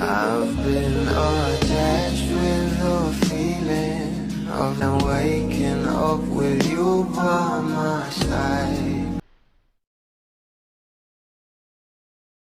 I've been attached with the feeling of now waking up with you by my side.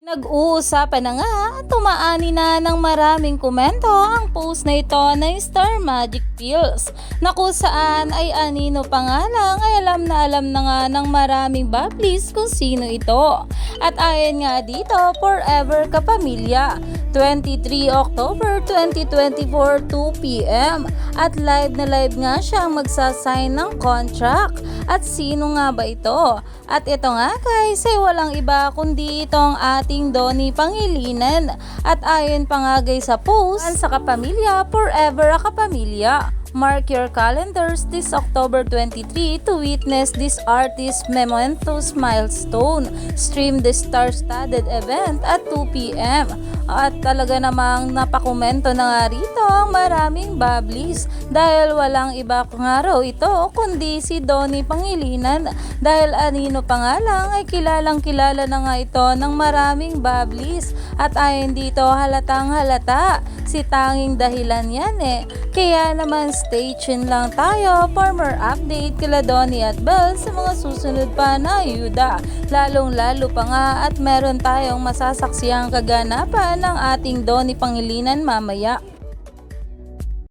Nag-uusapan na nga at tumaani na ng maraming komento ang post na ito ng Star Magic Pills na kung saan ay anino pa nga lang ay alam na alam na nga ng maraming bablis kung sino ito. At ayon nga dito, Forever Kapamilya, 23 October 2024, 2pm. At live na live nga siyang magsasign ng contract. At sino nga ba ito? At ito nga guys ay walang iba kundi itong ating Donnie Pangilinan. At ayon pa nga guys sa post, sa kapamilya, forever a kapamilya. Mark your calendars this October 23 to witness this artist's momentous milestone. Stream the star-studded event at 2 p.m. At talaga namang napakomento na nga rito ang maraming bablis dahil walang iba nga raw ito kundi si Donnie Pangilinan dahil anino pa nga lang ay kilalang kilala na nga ito ng maraming bablis at ayon dito halatang halata si tanging dahilan yan eh. Kaya naman stay tuned lang tayo for more update kila Donnie at Belle sa mga susunod pa na ayuda. Lalong lalo pa nga at meron tayong masasaksiyang kaganapan ng ating Donnie Pangilinan mamaya.